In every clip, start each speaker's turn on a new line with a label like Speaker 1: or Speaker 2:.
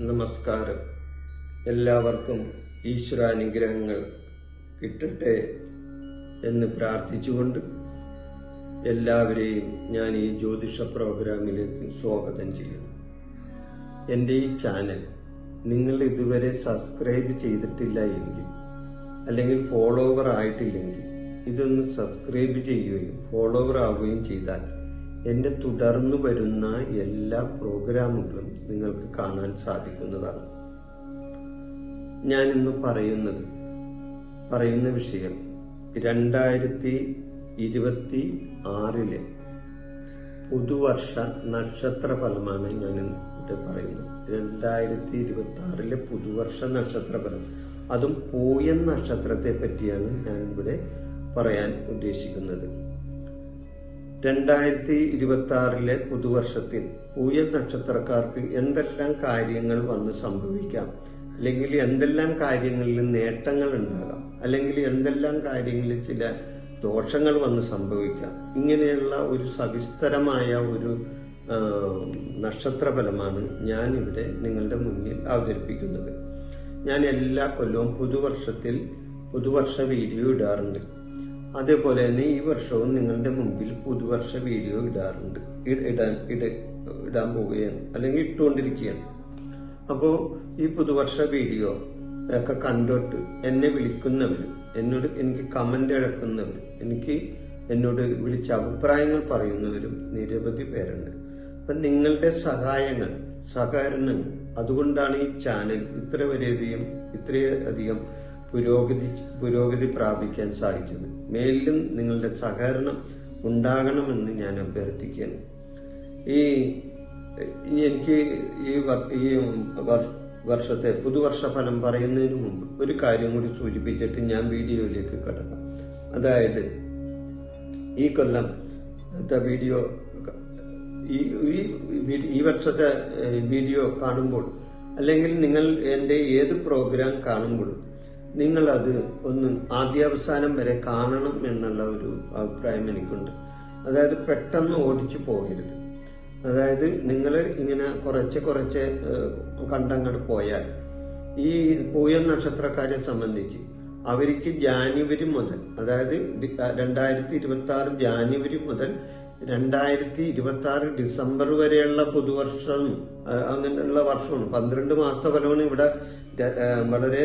Speaker 1: നമസ്കാരം. എല്ലാവർക്കും ഈശ്വരാനുഗ്രഹങ്ങൾ കിട്ടട്ടെ എന്ന് പ്രാർത്ഥിച്ചുകൊണ്ട് എല്ലാവരെയും ഞാൻ ഈ ജ്യോതിഷ പ്രോഗ്രാമിലേക്ക് സ്വാഗതം ചെയ്യുന്നു. എന്റെ ഈ ചാനൽ നിങ്ങൾ ഇതുവരെ സബ്സ്ക്രൈബ് ചെയ്തിട്ടില്ല എങ്കിൽ അല്ലെങ്കിൽ ഫോളോവർ ആയിട്ടില്ലെങ്കിൽ ഇതൊന്ന് സബ്സ്ക്രൈബ് ചെയ്യുകയും ഫോളോവർ ആവുകയും ചെയ്താൽ എന്റെ തുടർന്നു വരുന്ന എല്ലാ പ്രോഗ്രാമുകളും നിങ്ങൾക്ക് കാണാൻ സാധിക്കുന്നതാണ്. ഞാനിന്ന് പറയുന്നത് പറയുന്ന വിഷയം രണ്ടായിരത്തി ഇരുപത്തി ആറിലെ പുതുവർഷ നക്ഷത്ര ഫലമാണ് ഞാൻ ഇവിടെ പറയുന്നത്. രണ്ടായിരത്തി ഇരുപത്തി ആറിലെ പുതുവർഷ നക്ഷത്ര ഫലം. അതും പൂയൻ നക്ഷത്രത്തെ പറ്റിയാണ് ഞാൻ ഇവിടെ പറയാൻ ഉദ്ദേശിക്കുന്നത്. രണ്ടായിരത്തി ഇരുപത്തി ആറിലെ പുതുവർഷത്തിൽ പൂയ നക്ഷത്രക്കാർക്ക് എന്തെല്ലാം കാര്യങ്ങൾ വന്ന് സംഭവിക്കാം? അല്ലെങ്കിൽ എന്തെല്ലാം കാര്യങ്ങളിൽ നേട്ടങ്ങൾ ഉണ്ടാകാം? അല്ലെങ്കിൽ എന്തെല്ലാം കാര്യങ്ങളിൽ ചില ദോഷങ്ങൾ വന്ന് സംഭവിക്കാം? ഇങ്ങനെയുള്ള ഒരു സവിസ്തരമായ ഒരു നക്ഷത്രഫലമാണ് ഞാൻ ഇവിടെ നിങ്ങളുടെ മുന്നിൽ അവതരിപ്പിക്കുന്നത്. ഞാൻ എല്ലാ കൊല്ലവും പുതുവർഷത്തിൽ പുതുവർഷ വീഡിയോ ഇടാറുണ്ട്. അതേപോലെ തന്നെ ഈ വർഷവും നിങ്ങളുടെ മുമ്പിൽ പുതുവർഷ വീഡിയോ ഇടാറുണ്ട്. ഇടാൻ ഇട ഇടാൻ പോവുകയാണ്. അല്ലെങ്കിൽ ഇട്ടുകൊണ്ടിരിക്കുകയാണ്. അപ്പോൾ ഈ പുതുവർഷ വീഡിയോ ഒക്കെ കണ്ടോട്ട് എന്നെ വിളിക്കുന്നവരും എന്നോട് എനിക്ക് കമന്റ് ഇഴക്കുന്നവരും എനിക്ക് എന്നോട് വിളിച്ച അഭിപ്രായങ്ങൾ പറയുന്നവരും നിരവധി പേരുണ്ട്. അപ്പൊ നിങ്ങളുടെ സഹായങ്ങൾ സഹകരണങ്ങൾ അതുകൊണ്ടാണ് ഈ ചാനൽ ഇത്ര വരെയധികം ഇത്രയധികം പുരോഗതി പുരോഗതി പ്രാപിക്കാൻ സാധിച്ചത് മേലിലും നിങ്ങളുടെ സഹകരണം ഉണ്ടാകണമെന്ന് ഞാൻ അഭ്യർത്ഥിക്കുന്നു. ഈ എനിക്ക് ഈ ഈ വർഷത്തെ പുതുവർഷ ഫലം പറയുന്നതിന് മുമ്പ് ഒരു കാര്യം കൂടി സൂചിപ്പിച്ചിട്ട് ഞാൻ വീഡിയോയിലേക്ക് കടക്കാം. അതായത് ഈ കൊല്ലം വീഡിയോ ഈ ഈ വർഷത്തെ വീഡിയോ കാണുമ്പോൾ അല്ലെങ്കിൽ നിങ്ങൾ എന്റെ ഏത് പ്രോഗ്രാം കാണുമ്പോഴും നിങ്ങൾ അത് ഒന്ന് ആദ്യാവസാനം വരെ കാണണം എന്നുള്ള ഒരു അഭിപ്രായം എനിക്കുണ്ട്. അതായത് പെട്ടെന്ന് ഓടിച്ചു പോകരുത്. അതായത് നിങ്ങൾ ഇങ്ങനെ കുറച്ച് കുറച്ച് കണ്ടങ്ങോട്ട് പോയാൽ ഈ പൂയം നക്ഷത്രക്കാരെ സംബന്ധിച്ച് അവർക്ക് ജാനുവരി മുതൽ അതായത് രണ്ടായിരത്തി ഇരുപത്തി ആറ് ജാനുവരി മുതൽ രണ്ടായിരത്തി ഇരുപത്തി ആറ് ഡിസംബർ വരെയുള്ള പുതുവർഷം അങ്ങനെയുള്ള വർഷമാണ്. പന്ത്രണ്ട് മാസത്തെ ഫലമാണ് ഇവിടെ വളരെ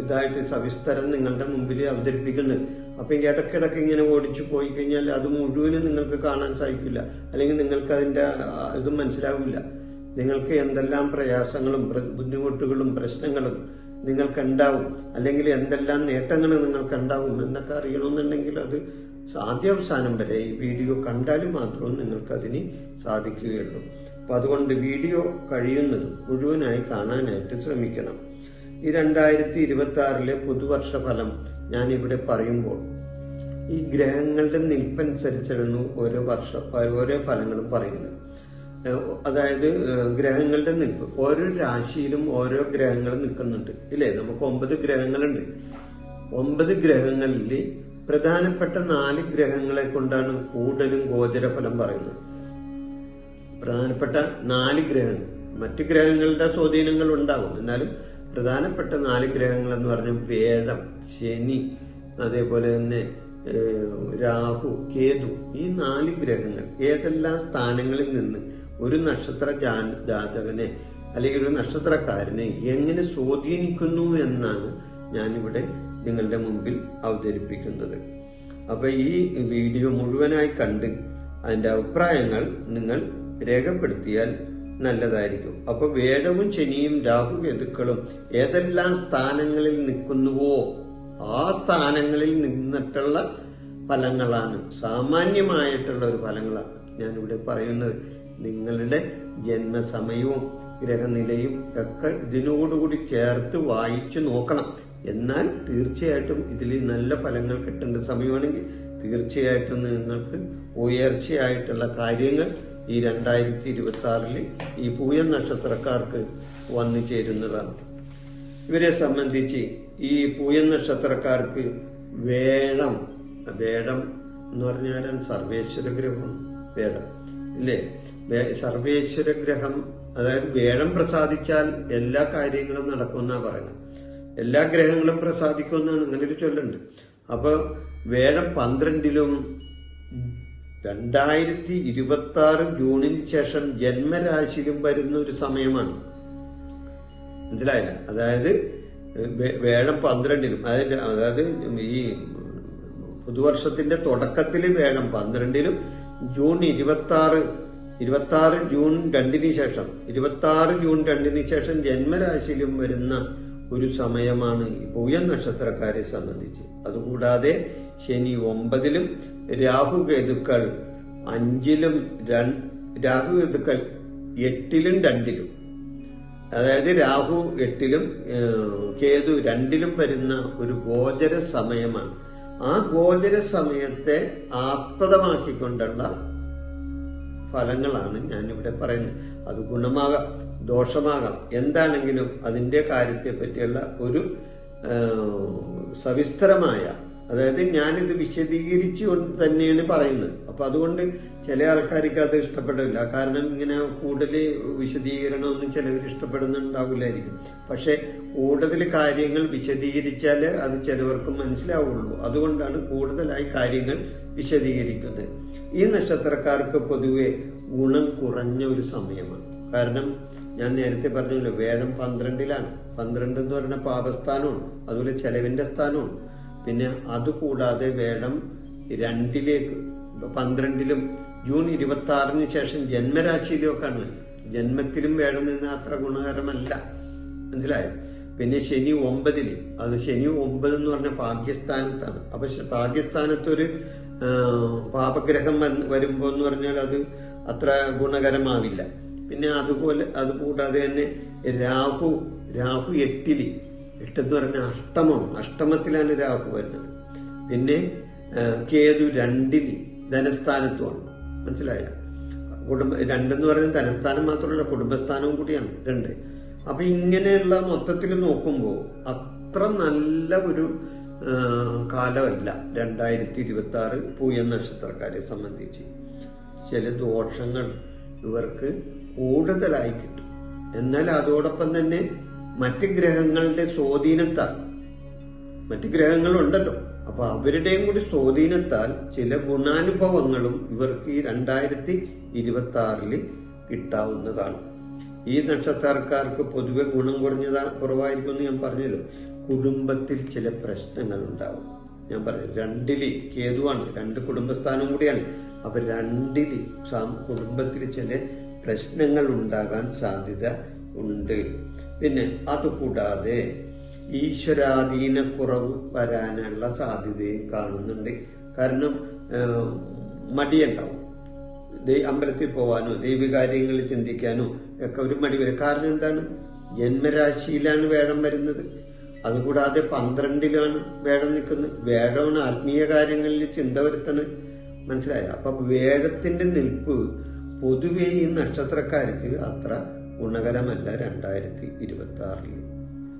Speaker 1: ഇതായിട്ട് സവിസ്തരം നിങ്ങളുടെ മുമ്പിൽ അവതരിപ്പിക്കുന്നത്. അപ്പൊ ഇടക്കിടക്ക് ഇങ്ങനെ ഓടിച്ചു പോയി കഴിഞ്ഞാൽ അത് മുഴുവനും നിങ്ങൾക്ക് കാണാൻ സാധിക്കില്ല. അല്ലെങ്കിൽ നിങ്ങൾക്ക് അതിന്റെ ഇത് മനസ്സിലാവില്ല. നിങ്ങൾക്ക് എന്തെല്ലാം പ്രയാസങ്ങളും ബുദ്ധിമുട്ടുകളും പ്രശ്നങ്ങളും നിങ്ങൾക്കുണ്ടാവും. അല്ലെങ്കിൽ എന്തെല്ലാം നേട്ടങ്ങൾ നിങ്ങൾക്കുണ്ടാവും എന്നൊക്കെ അറിയണമെന്നുണ്ടെങ്കിൽ അത് ആദ്യാവസാനം വരെ ഈ വീഡിയോ കണ്ടാൽ മാത്രമേ നിങ്ങൾക്ക് അതിന് സാധിക്കുകയുള്ളൂ. അപ്പൊ അതുകൊണ്ട് വീഡിയോ കഴിയുന്നത് മുഴുവനായി കാണാനായിട്ട് ശ്രമിക്കണം. ഈ രണ്ടായിരത്തി ഇരുപത്തി ആറിലെ പുതുവർഷ ഫലം ഞാൻ ഇവിടെ പറയുമ്പോൾ ഈ ഗ്രഹങ്ങളുടെ നിൽപ്പനുസരിച്ചാണ് ഓരോ വർഷ ഓരോ ഫലങ്ങളും പറയുന്നത്. അതായത് ഗ്രഹങ്ങളുടെ നിൽപ്പ്. ഓരോ രാശിയിലും ഓരോ ഗ്രഹങ്ങൾ നിൽക്കുന്നുണ്ട്. ഇല്ലേ? നമുക്ക് ഒമ്പത് ഗ്രഹങ്ങളുണ്ട്. ഒമ്പത് ഗ്രഹങ്ങളിൽ പ്രധാനപ്പെട്ട നാല് ഗ്രഹങ്ങളെ കൊണ്ടാണ് കൂടുതലും ഗോചരഫലം പറയുന്നത്. പ്രധാനപ്പെട്ട നാല് ഗ്രഹങ്ങൾ. മറ്റു ഗ്രഹങ്ങളുടെ സ്വാധീനങ്ങൾ ഉണ്ടാകും. എന്നാലും പ്രധാനപ്പെട്ട നാല് ഗ്രഹങ്ങൾ എന്ന് പറഞ്ഞാൽ വേഴം ശനി അതേപോലെ തന്നെ രാഹു കേതു. ഈ നാല് ഗ്രഹങ്ങൾ ഏതെല്ലാം സ്ഥാനങ്ങളിൽ നിന്ന് ഒരു നക്ഷത്ര ജാതകനെ അല്ലെങ്കിൽ ഒരു നക്ഷത്രക്കാരനെ എങ്ങനെ സ്വാധീനിക്കുന്നു എന്നാണ് ഞാനിവിടെ നിങ്ങളുടെ മുമ്പിൽ അവതരിപ്പിക്കുന്നത്. അപ്പൊ ഈ വീഡിയോ മുഴുവനായി കണ്ട് അതിന്റെ അഭിപ്രായങ്ങൾ നിങ്ങൾ രേഖപ്പെടുത്തിയാൽ നല്ലതായിരിക്കും. അപ്പൊ വേടവും ശനിയും രാഹു കേതുക്കളും ഏതെല്ലാം സ്ഥാനങ്ങളിൽ നിൽക്കുന്നുവോ ആ സ്ഥാനങ്ങളിൽ നിന്നിട്ടുള്ള ഫലങ്ങളാണ്. സാമാന്യമായിട്ടുള്ള ഒരു ഫലങ്ങളാണ് ഞാനിവിടെ പറയുന്നത്. നിങ്ങളുടെ ജന്മസമയവും ഗ്രഹനിലയും ഒക്കെ ഇതിനോടുകൂടി ചേർത്ത് വായിച്ചു നോക്കണം. എന്നാൽ തീർച്ചയായിട്ടും ഇതിൽ നല്ല ഫലങ്ങൾ കിട്ടേണ്ട സമയമാണെങ്കിൽ തീർച്ചയായിട്ടും നിങ്ങൾക്ക് ഉയർച്ചയായിട്ടുള്ള കാര്യങ്ങൾ ഈ രണ്ടായിരത്തി ഇരുപത്തി ആറിൽ ഈ പൂയം നക്ഷത്രക്കാർക്ക് വന്നു ചേരുന്നതാണ്. ഇവരെ സംബന്ധിച്ച് ഈ പൂയം നക്ഷത്രക്കാർക്ക് വേടം വേടം എന്ന് പറഞ്ഞാൽ സർവേശ്വര ഗ്രഹമാണ് വേടം ഇല്ലേ? സർവേശ്വര ഗ്രഹം അതായത് വേടം പ്രസാദിച്ചാൽ എല്ലാ കാര്യങ്ങളും നടക്കുമെന്നാ പറയുന്നത്. എല്ലാ ഗ്രഹങ്ങളും പ്രസാദിക്കുമെന്നാണ് അങ്ങനെ ഒരു ചൊല്ലുണ്ട്. അപ്പൊ വേഴം പന്ത്രണ്ടിലും രണ്ടായിരത്തി ഇരുപത്തി ആറ് ജൂണിന് ശേഷം ജന്മരാശിയിലും വരുന്ന ഒരു സമയമാണ്. മനസ്സിലായ അതായത് വേഴം പന്ത്രണ്ടിലും അതായത് അതായത് ഈ പുതുവർഷത്തിന്റെ തുടക്കത്തിൽ വേഴം പന്ത്രണ്ടിലും ജൂൺ ഇരുപത്തി ആറ് ഇരുപത്തി ആറ് ജൂൺ രണ്ടിന് ശേഷം ഇരുപത്തി ആറ് ജൂൺ രണ്ടിന് ശേഷം ജന്മരാശിയിലും വരുന്ന ഒരു സമയമാണ് ഈ പൂയം നക്ഷത്രക്കാരെ സംബന്ധിച്ച്. അതുകൂടാതെ ശനി ഒമ്പതിലും രാഹുകേതുക്കൾ അഞ്ചിലും രാഹുകേതുക്കൾ എട്ടിലും രണ്ടിലും. അതായത് രാഹു എട്ടിലും കേതു രണ്ടിലും വരുന്ന ഒരു ഗോചര സമയമാണ്. ആ ഗോചര സമയത്തെ ആസ്പദമാക്കിക്കൊണ്ടുള്ള ഫലങ്ങളാണ് ഞാനിവിടെ പറയുന്നത്. അത് ഗുണമാകാം. ദോഷമാകാം. എന്താണെങ്കിലും അതിന്റെ കാര്യത്തെ പറ്റിയുള്ള ഒരു സവിസ്തരമായ അതായത് ഞാനിത് വിശദീകരിച്ചു കൊണ്ട് തന്നെയാണ് പറയുന്നത്. അപ്പൊ അതുകൊണ്ട് ചില ആൾക്കാർക്ക് അത് ഇഷ്ടപ്പെടില്ല. കാരണം ഇങ്ങനെ കൂടുതൽ വിശദീകരണമൊന്നും ചിലവർ ഇഷ്ടപ്പെടുന്നുണ്ടാവില്ലായിരിക്കും. പക്ഷേ കൂടുതൽ കാര്യങ്ങൾ വിശദീകരിച്ചാൽ അത് ചിലവർക്ക് മനസ്സിലാവുള്ളൂ. അതുകൊണ്ടാണ് കൂടുതലായി കാര്യങ്ങൾ വിശദീകരിക്കുന്നത്. ഈ നക്ഷത്രക്കാർക്ക് പൊതുവെ ഗുണം കുറഞ്ഞ ഒരു സമയമാണ്. കാരണം ഞാൻ നേരത്തെ പറഞ്ഞല്ലോ വേഴം പന്ത്രണ്ടിലാണ്. പന്ത്രണ്ട് എന്ന് പറഞ്ഞ പാപസ്ഥാനവും അതുപോലെ ചെലവിന്റെ സ്ഥാനവും പിന്നെ അതുകൂടാതെ വേഴം രണ്ടിലേക്ക് പന്ത്രണ്ടിലും ജൂൺ ഇരുപത്തി ആറിന് ശേഷം ജന്മരാശിയിലേക്കാണ് ജന്മത്തിലും വേഴം നിന്ന് അത്ര ഗുണകരമല്ല. മനസ്സിലായോ? പിന്നെ ശനി ഒമ്പതിൽ അത് ശനി ഒമ്പത് എന്ന് പറഞ്ഞ ഭാഗ്യസ്ഥാനത്താണ്. അപ്പൊ ഭാഗ്യസ്ഥാനത്തൊരു പാപഗ്രഹം വന്ന് വരുമ്പോ എന്ന് പറഞ്ഞാൽ അത് അത്ര ഗുണകരമാവില്ല. പിന്നെ അതുപോലെ അതുകൂടാതെ തന്നെ രാഹു രാഹു എട്ടിൽ എട്ടെന്ന് പറഞ്ഞാൽ അഷ്ടമം അഷ്ടമത്തിലാണ് രാഹു വരുന്നത്. പിന്നെ കേതു രണ്ടിൽ ധനസ്ഥാനത്തുമാണ് മനസ്സിലായ? കുടുംബ രണ്ടെന്ന് പറയുന്നത് ധനസ്ഥാനം മാത്രമല്ല കുടുംബസ്ഥാനവും കൂടിയാണ് രണ്ട്. അപ്പൊ ഇങ്ങനെയുള്ള മൊത്തത്തിൽ നോക്കുമ്പോൾ അത്ര നല്ല ഒരു കാലമല്ല രണ്ടായിരത്തി ഇരുപത്തി ആറ് പൂയ നക്ഷത്രക്കാരെ സംബന്ധിച്ച്. ചില ദോഷങ്ങൾ ഇവർക്ക് കൂടുതലായി കിട്ടും. എന്നാൽ അതോടൊപ്പം തന്നെ മറ്റ് ഗ്രഹങ്ങളുടെ സ്വാധീനത്താൽ മറ്റ് ഗ്രഹങ്ങളുണ്ടല്ലോ. അപ്പൊ അവരുടെയും കൂടി സ്വാധീനത്താൽ ചില ഗുണാനുഭവങ്ങളും ഇവർക്ക് ഈ രണ്ടായിരത്തി ഇരുപത്തി ആറിൽ കിട്ടാവുന്നതാണ്. ഈ നക്ഷത്രക്കാർക്ക് പൊതുവെ ഗുണം കുറഞ്ഞതാ കുറവായിരിക്കും എന്ന് ഞാൻ പറഞ്ഞല്ലോ. കുടുംബത്തിൽ ചില പ്രശ്നങ്ങൾ ഉണ്ടാവും ഞാൻ പറഞ്ഞു രണ്ടിൽ കേതുവാണ് രണ്ട് കുടുംബസ്ഥാനം കൂടിയാണ്. അപ്പൊ രണ്ടിൽ കുടുംബത്തിൽ ചില പ്രശ്നങ്ങൾ ഉണ്ടാകാൻ സാധ്യത ഉണ്ട്. പിന്നെ അതുകൂടാതെ ഈശ്വരാധീന കുറവ് വരാനുള്ള സാധ്യതയും കാണുന്നുണ്ട്. കാരണം മടിയുണ്ടാവും. അമ്പലത്തിൽ പോവാനോ ദൈവകാര്യങ്ങൾ ചിന്തിക്കാനോ ഒക്കെ ഒരു മടി വരും. കാരണം എന്താണ്? ജന്മരാശിയിലാണ് വേടം വരുന്നത്. അതുകൂടാതെ പന്ത്രണ്ടിലാണ് വേടം നിൽക്കുന്നത്. വേടമാണ് ആത്മീയ കാര്യങ്ങളിൽ ചിന്ത വരുത്തുന്നത് മനസ്സിലായ? അപ്പൊ വേടത്തിന്റെ നിൽപ്പ് പൊതുവെ ഈ നക്ഷത്രക്കാർക്ക് അത്ര ഗുണകരമല്ല രണ്ടായിരത്തി ഇരുപത്തി ആറിൽ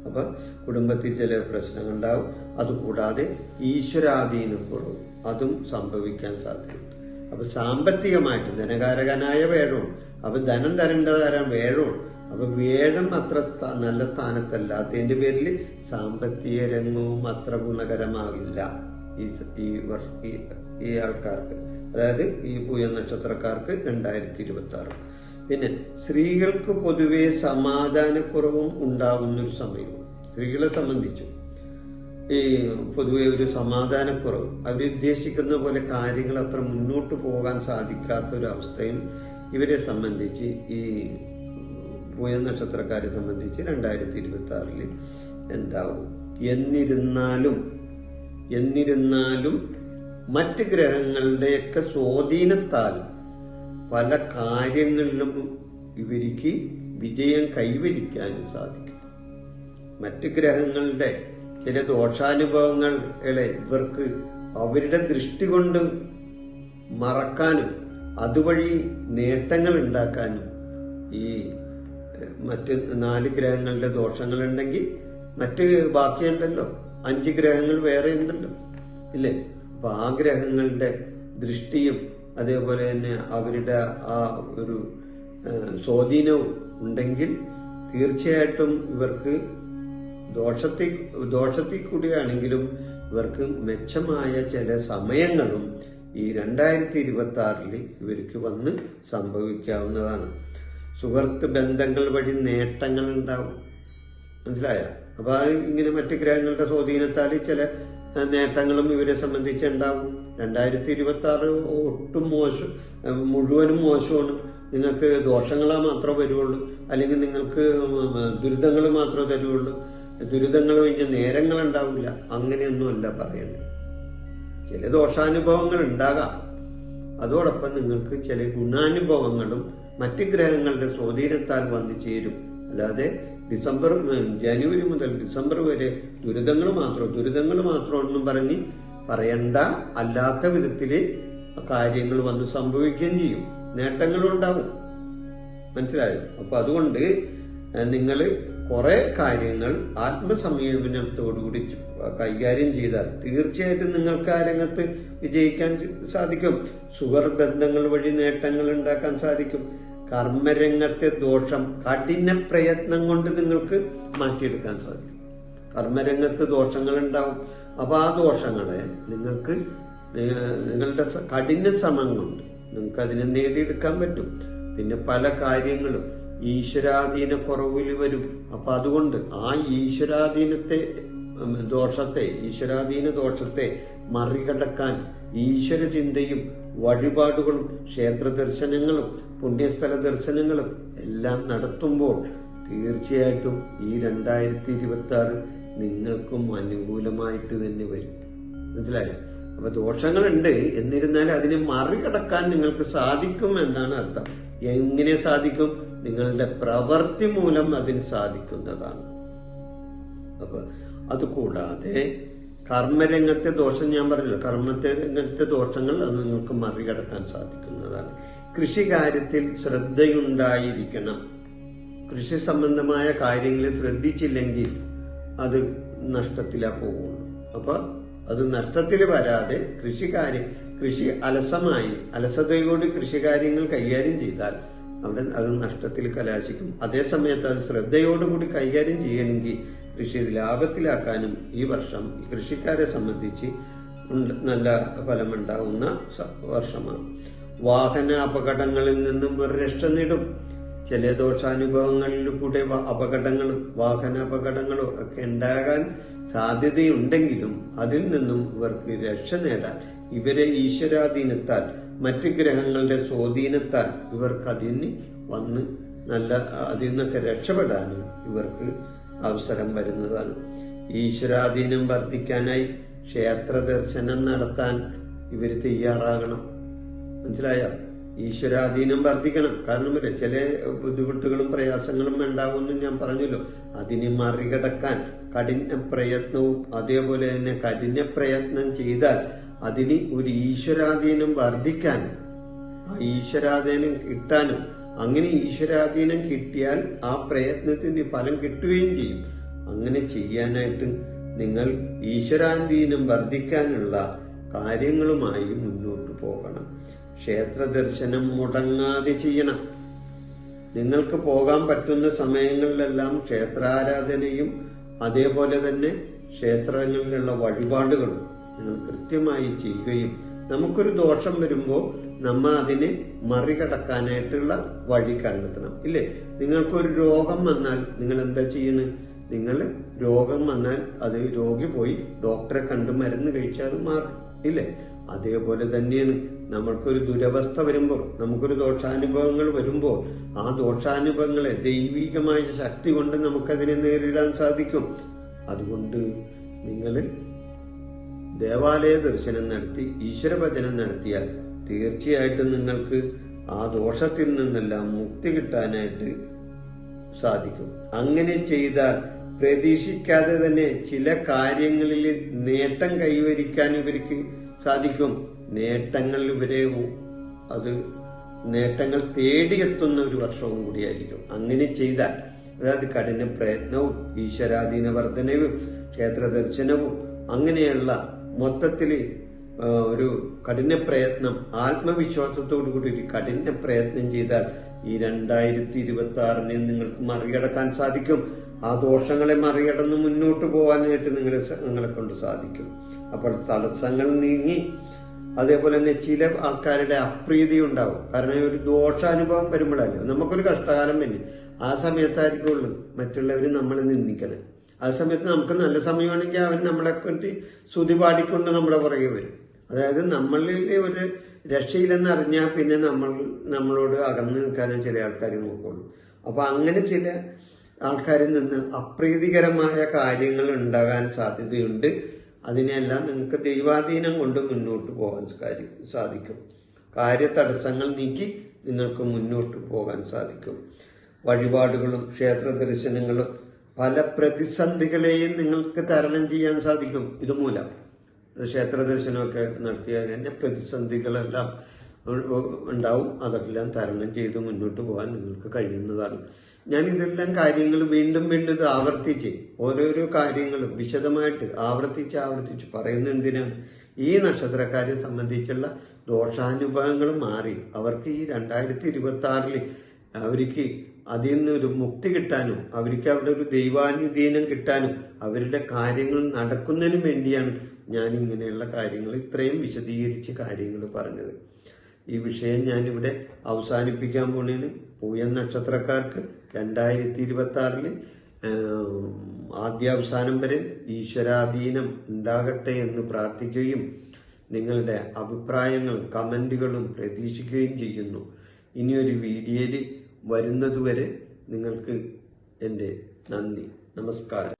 Speaker 1: അപ്പൊ കുടുംബത്തിൽ ചില പ്രശ്നങ്ങളുണ്ടാവും. അതുകൂടാതെ ഈശ്വരാധീനം കുറവ്. അതും സംഭവിക്കാൻ സാധ്യതയുണ്ട്. അപ്പൊ സാമ്പത്തികമായിട്ട് ധനകാരകനായ വേഴവും അപ്പൊ ധനം തരേണ്ടതാരാ വേഴവും അപ്പൊ വേഴം അത്ര നല്ല സ്ഥാനത്തല്ലാത്തതിന്റെ പേരിൽ സാമ്പത്തിക രംഗവും അത്ര ഗുണകരമാകില്ല. ഈ ഈ- ഈ ആൾക്കാർക്ക്. അതായത് ഈ പൂയ നക്ഷത്രക്കാർക്ക് രണ്ടായിരത്തി ഇരുപത്തി ആറ് പിന്നെ സ്ത്രീകൾക്ക് പൊതുവെ സമാധാനക്കുറവും ഉണ്ടാവുന്ന ഒരു സമയവും. സ്ത്രീകളെ സംബന്ധിച്ചു ഈ പൊതുവെ ഒരു സമാധാനക്കുറവ്. അവരുദ്ദേശിക്കുന്ന പോലെ കാര്യങ്ങൾ അത്ര മുന്നോട്ട് പോകാൻ സാധിക്കാത്ത ഒരു അവസ്ഥയും ഇവരെ സംബന്ധിച്ച് ഈ പൂയ നക്ഷത്രക്കാരെ സംബന്ധിച്ച് രണ്ടായിരത്തി ഇരുപത്തി ആറിൽ എന്താവും. എന്നിരുന്നാലും എന്നിരുന്നാലും മറ്റ് ഗ്രഹങ്ങളുടെയൊക്കെ സ്വാധീനത്താൽ പല കാര്യങ്ങളിലും ഇവർക്ക് വിജയം കൈവരിക്കാനും സാധിക്കും. മറ്റ് ഗ്രഹങ്ങളുടെ ചില ദോഷാനുഭവങ്ങളെ ഇവർക്ക് അവരുടെ ദൃഷ്ടി കൊണ്ട് മറക്കാനും അതുവഴി നേട്ടങ്ങൾ ഉണ്ടാക്കാനും ഈ മറ്റ് നാല് ഗ്രഹങ്ങളുടെ ദോഷങ്ങളുണ്ടെങ്കിൽ മറ്റ് ബാക്കിയുണ്ടല്ലോ. അഞ്ച് ഗ്രഹങ്ങൾ വേറെ ഉണ്ടല്ലോ. ഇല്ലേ? അപ്പൊ ആഗ്രഹങ്ങളുടെ ഗ്രഹങ്ങളുടെ ദൃഷ്ടിയും അതേപോലെ തന്നെ അവരുടെ ആ ഒരു സ്വാധീനവും ഉണ്ടെങ്കിൽ തീർച്ചയായിട്ടും ഇവർക്ക് ദോഷത്തിൽ ദോഷത്തിൽ കൂടിയാണെങ്കിലും ഇവർക്ക് മെച്ചമായ ചില സമയങ്ങളും ഈ രണ്ടായിരത്തി ഇരുപത്തി ആറിൽ ഇവർക്ക് വന്ന് സംഭവിക്കാവുന്നതാണ്. സുഹൃത്ത് ബന്ധങ്ങൾ വഴി നേട്ടങ്ങൾ ഉണ്ടാവും. മനസ്സിലായ? അപ്പൊ അത് ഇങ്ങനെ മറ്റു ഗ്രഹങ്ങളുടെ സ്വാധീനത്താൽ ചില നേട്ടങ്ങളും ഇവരെ സംബന്ധിച്ച് ഉണ്ടാവും രണ്ടായിരത്തി ഇരുപത്തി ആറ് ഒട്ടും മോശം മുഴുവനും മോശമാണ്. നിങ്ങൾക്ക് ദോഷങ്ങളാ മാത്രമേ വരുള്ളൂ അല്ലെങ്കിൽ നിങ്ങൾക്ക് ദുരിതങ്ങൾ മാത്രമേ തരുള്ളൂ ദുരിതങ്ങൾ കഴിഞ്ഞ നേരങ്ങൾ ഉണ്ടാവില്ല അങ്ങനെയൊന്നുമല്ല പറയുന്നത്. ചില ദോഷാനുഭവങ്ങൾ ഉണ്ടാകാം. അതോടൊപ്പം നിങ്ങൾക്ക് ചില ഗുണാനുഭവങ്ങളും മറ്റ് ഗ്രഹങ്ങളുടെ സ്വാധീനത്താൽ വന്നു ചേരും. അല്ലാതെ ഡിസംബർ ജനുവരി മുതൽ ഡിസംബർ വരെ ദുരിതങ്ങൾ മാത്രം ദുരിതങ്ങൾ മാത്രമാണെന്നും പറഞ്ഞ് പറയണ്ട അല്ലാത്ത വിധത്തിൽ കാര്യങ്ങൾ വന്ന് സംഭവിക്കുകയും ചെയ്യും. നേട്ടങ്ങളും ഉണ്ടാവും മനസ്സിലായോ? അപ്പൊ അതുകൊണ്ട് നിങ്ങൾ കുറെ കാര്യങ്ങൾ ആത്മസംയമനത്തോടുകൂടി കൈകാര്യം ചെയ്താൽ തീർച്ചയായിട്ടും നിങ്ങൾക്ക് ആ രംഗത്ത് വിജയിക്കാൻ സാധിക്കും. സുഹർ ബന്ധങ്ങൾ വഴി നേട്ടങ്ങൾ ഉണ്ടാക്കാൻ സാധിക്കും. കർമ്മരംഗത്തെ ദോഷം കഠിന പ്രയത്നം കൊണ്ട് നിങ്ങൾക്ക് മാറ്റിയെടുക്കാൻ സാധിക്കും. കർമ്മരംഗത്ത് ദോഷങ്ങൾ ഉണ്ടാവും അപ്പൊ ആ ദോഷങ്ങളെ നിങ്ങൾക്ക് നിങ്ങളുടെ കഠിന ശ്രമം കൊണ്ട് നിങ്ങൾക്ക് അതിനെ നേടിയെടുക്കാൻ പറ്റും. പിന്നെ പല കാര്യങ്ങളും. ഈശ്വരാധീന കുറവിൽ വരും. അപ്പൊ അതുകൊണ്ട് ആ ഈശ്വരാധീനത്തെ ദോഷത്തെ ഈശ്വരാധീന ദോഷത്തെ മറികടക്കാൻ ഈശ്വര ചിന്തയും വഴിപാടുകളും ക്ഷേത്ര ദർശനങ്ങളും പുണ്യസ്ഥല ദർശനങ്ങളും എല്ലാം നടത്തുമ്പോൾ തീർച്ചയായിട്ടും ഈ രണ്ടായിരത്തി ഇരുപത്തി ആറ് നിങ്ങൾക്കും അനുകൂലമായിട്ട് തന്നെ വരും. മനസ്സിലായോ? അപ്പൊ ദോഷങ്ങളുണ്ട്. എന്നിരുന്നാൽ അതിനെ മറികടക്കാൻ നിങ്ങൾക്ക് സാധിക്കും എന്നാണ് അർത്ഥം. എങ്ങനെ സാധിക്കും? നിങ്ങളുടെ പ്രവൃത്തി മൂലം അതിന് സാധിക്കുന്നതാണ്. അപ്പൊ അതുകൂടാതെ കർമ്മരംഗത്തെ ദോഷം ഞാൻ പറഞ്ഞല്ലോ. കർമ്മത്തെ രംഗത്തെ ദോഷങ്ങൾ അത് നിങ്ങൾക്ക് മറികടക്കാൻ സാധിക്കുന്നതാണ്. കൃഷി കാര്യത്തിൽ ശ്രദ്ധയുണ്ടായിരിക്കണം. കൃഷി സംബന്ധമായ കാര്യങ്ങളിൽ ശ്രദ്ധിച്ചില്ലെങ്കിൽ അത് നഷ്ടത്തിലാ പോകുള്ളൂ. അപ്പൊ അത് നഷ്ടത്തിൽ വരാതെ കൃഷി കാര്യം കൃഷി അലസമായി അലസതയോട് കൃഷി കാര്യങ്ങൾ കൈകാര്യം ചെയ്താൽ അവിടെ അത് നഷ്ടത്തിൽ കലാശിക്കും. അതേസമയത്ത് അത് ശ്രദ്ധയോടുകൂടി കൈകാര്യം ചെയ്യണമെങ്കിൽ കൃഷി ലാഭത്തിലാക്കാനും ഈ വർഷം ഈ കൃഷിക്കാരെ സംബന്ധിച്ച് നല്ല ഫലമുണ്ടാകുന്ന വർഷമാണ്. വാഹന അപകടങ്ങളിൽ നിന്നും ഒരു രക്ഷ നേടും. ചില വ- അപകടങ്ങളും വാഹന അപകടങ്ങളും ഒക്കെ ഉണ്ടാകാൻ സാധ്യതയുണ്ടെങ്കിലും അതിൽ നിന്നും ഇവർക്ക് രക്ഷ നേടാൻ ഇവരെ ഈശ്വരാധീനത്താൽ മറ്റ് ഗ്രഹങ്ങളുടെ സ്വാധീനത്താൽ ഇവർക്ക് അതിന് വന്ന് നല്ല അതിൽ നിന്നൊക്കെ രക്ഷപ്പെടാനും ഇവർക്ക് അവസരം വരുന്നതാണ്. ഈശ്വരാധീനം വർദ്ധിക്കാനായി ക്ഷേത്ര ദർശനം നടത്താൻ ഇവർ തയ്യാറാകണം. മനസ്സിലായോ? ഈശ്വരാധീനം വർദ്ധിക്കണം. കാരണം ഇല്ല ചില ബുദ്ധിമുട്ടുകളും പ്രയാസങ്ങളും ഉണ്ടാകുമെന്ന് ഞാൻ പറഞ്ഞല്ലോ. അതിനെ മറികടക്കാൻ കഠിന പ്രയത്നവും അതേപോലെ തന്നെ കഠിന പ്രയത്നം ചെയ്താൽ അതിന് ഒരു ഈശ്വരാധീനം വർദ്ധിക്കാനും ആ ഈശ്വരാധീനം കിട്ടാനും അങ്ങനെ ഈശ്വരാധീനം കിട്ടിയാൽ ആ പ്രയത്നത്തിന് ഫലം കിട്ടുകയും ചെയ്യും. അങ്ങനെ ചെയ്യാനായിട്ട് നിങ്ങൾ ഈശ്വരാധീനം വർദ്ധിക്കാനുള്ള കാര്യങ്ങളുമായി മുന്നോട്ട് പോകണം. ക്ഷേത്ര ദർശനം മുടങ്ങാതെ ചെയ്യണം. നിങ്ങൾക്ക് പോകാൻ പറ്റുന്ന സമയങ്ങളിലെല്ലാം ക്ഷേത്രാരാധനയും അതേപോലെ തന്നെ ക്ഷേത്രങ്ങളിലുള്ള വഴിപാടുകളും നിങ്ങൾ കൃത്യമായി ചെയ്യുകയും നമുക്കൊരു ദോഷം വരുമ്പോൾ നമ്മ അതിനെ മറികടക്കാനായിട്ടുള്ള വഴി കണ്ടെത്തണം. ഇല്ലേ? നിങ്ങൾക്കൊരു രോഗം വന്നാൽ നിങ്ങൾ എന്താ ചെയ്യുന്നത് നിങ്ങൾ രോഗം വന്നാൽ അത് രോഗി പോയി ഡോക്ടറെ കണ്ട് മരുന്ന് കഴിച്ചാൽ മാറും. ഇല്ലേ? അതേപോലെ തന്നെയാണ്. നമ്മൾക്കൊരു ദുരവസ്ഥ വരുമ്പോൾ നമുക്കൊരു ദോഷാനുഭവങ്ങൾ വരുമ്പോൾ ആ ദോഷാനുഭവങ്ങളെ ദൈവികമായ ശക്തി കൊണ്ട് നമുക്കതിനെ നേരിടാൻ സാധിക്കും. അതുകൊണ്ട് നിങ്ങൾ ദേവാലയ ദർശനം നടത്തി ഈശ്വരഭജനം നടത്തിയാൽ തീർച്ചയായിട്ടും നിങ്ങൾക്ക് ആ ദോഷത്തിൽ നിന്നെല്ലാം മുക്തി കിട്ടാനായിട്ട് സാധിക്കും. അങ്ങനെ ചെയ്താൽ പ്രതീക്ഷിക്കാതെ തന്നെ ചില കാര്യങ്ങളിൽ നേട്ടം കൈവരിക്കാൻ ഇവർക്ക് സാധിക്കും. നേട്ടങ്ങൾ ഇവരെ അത് നേട്ടങ്ങൾ തേടിയെത്തുന്ന ഒരു വർഷവും കൂടിയായിരിക്കും. അങ്ങനെ ചെയ്താൽ അതായത് കഠിന പ്രയത്നവും ഈശ്വരാധീന വർധനവും ക്ഷേത്ര ദർശനവും അങ്ങനെയുള്ള മൊത്തത്തിൽ ഒരു കഠിന പ്രയത്നം ആത്മവിശ്വാസത്തോടു കൂടി ഒരു കഠിന പ്രയത്നം ചെയ്താൽ ഈ രണ്ടായിരത്തി ഇരുപത്തി ആറിനെ നിങ്ങൾക്ക് മറികടക്കാൻ സാധിക്കും. ആ ദോഷങ്ങളെ മറികടന്ന് മുന്നോട്ട് പോകാനായിട്ട് നിങ്ങളെ നിങ്ങളെ കൊണ്ട് സാധിക്കും. അപ്പോൾ തടസ്സങ്ങൾ നീങ്ങി അതേപോലെ തന്നെ ചില ആൾക്കാരുടെ അപ്രീതി ഉണ്ടാവും. കാരണം ഒരു ദോഷാനുഭവം വരുമ്പോഴല്ലോ? നമുക്കൊരു കഷ്ടകാലം വരും ആ സമയത്തായിരിക്കുള്ളൂ മറ്റുള്ളവർ നമ്മളെ നിന്ദിക്കണേ ആ സമയത്ത് നമുക്ക് നല്ല സമയമാണെങ്കിൽ അവൻ നമ്മളെ കൊണ്ട് സ്തുതി പാടിക്കൊണ്ട് നമ്മുടെ പുറകെ വരും. അതായത് നമ്മളിൽ ഒരു രക്ഷയില്ലെന്ന് അറിഞ്ഞാൽ പിന്നെ നമ്മൾ നമ്മളോട് അകന്നു നിൽക്കാനും ചില ആൾക്കാർ നോക്കുള്ളൂ. അപ്പോൾ അങ്ങനെ ചില ആൾക്കാരിൽ നിന്ന് അപ്രീതികരമായ കാര്യങ്ങൾ ഉണ്ടാകാൻ സാധ്യതയുണ്ട്. അതിനെല്ലാം നിങ്ങൾക്ക് ദൈവാധീനം കൊണ്ട് മുന്നോട്ട് പോകാൻ കാര്യം സാധിക്കും. കാര്യതടസ്സങ്ങൾ നീക്കി നിങ്ങൾക്ക് മുന്നോട്ട് പോകാൻ സാധിക്കും. വഴിപാടുകളും ക്ഷേത്ര ദർശനങ്ങളും പല പ്രതിസന്ധികളെയും നിങ്ങൾക്ക് തരണം ചെയ്യാൻ സാധിക്കും. ഇതുമൂലം. ക്ഷേത്ര ദർശനമൊക്കെ നടത്തിയാൽ തന്നെ പ്രതിസന്ധികളെല്ലാം ഉണ്ടാവും. അതെല്ലാം തരണം ചെയ്ത് മുന്നോട്ട് പോകാൻ നിങ്ങൾക്ക് കഴിയുന്നതാണ്. ഞാൻ ഇതെല്ലാം കാര്യങ്ങൾ വീണ്ടും വീണ്ടും ഇത് ആവർത്തിച്ച് ഓരോരോ കാര്യങ്ങളും വിശദമായിട്ട് ആവർത്തിച്ച് ആവർത്തിച്ച് പറയുന്ന എന്തിനാണ്? ഈ നക്ഷത്രക്കാരെ സംബന്ധിച്ചുള്ള ദോഷാനുഭവങ്ങൾ മാറി. അവർക്ക് ഈ രണ്ടായിരത്തി ഇരുപത്തി ആറിൽ അവർക്ക് അതിൽ നിന്നൊരു മുക്തി കിട്ടാനും അവർക്ക് അവിടെ ഒരു ദൈവാനുദീനം കിട്ടാനും അവരുടെ കാര്യങ്ങൾ നടക്കുന്നതിനും വേണ്ടിയാണ് ഞാൻ ഇങ്ങനെയുള്ള കാര്യങ്ങൾ ഇത്രയും വിശദീകരിച്ച് കാര്യങ്ങൾ പറഞ്ഞത്. ഈ വിഷയം ഞാനിവിടെ അവസാനിപ്പിക്കാൻ പോണേന് പൂയൻ നക്ഷത്രക്കാർക്ക് രണ്ടായിരത്തി ഇരുപത്തി ആറിൽ ആദ്യാവസാനം വരെ ഈശ്വരാധീനം ഉണ്ടാകട്ടെ എന്ന് പ്രാർത്ഥിക്കുകയും നിങ്ങളുടെ അഭിപ്രായങ്ങളും കമന്റുകളും പ്രതീക്ഷിക്കുകയും ചെയ്യുന്നു. ഇനിയൊരു വീഡിയോയിൽ വരുന്നതുവരെ നിങ്ങൾക്ക് എന്റെ നന്ദി. നമസ്കാരം.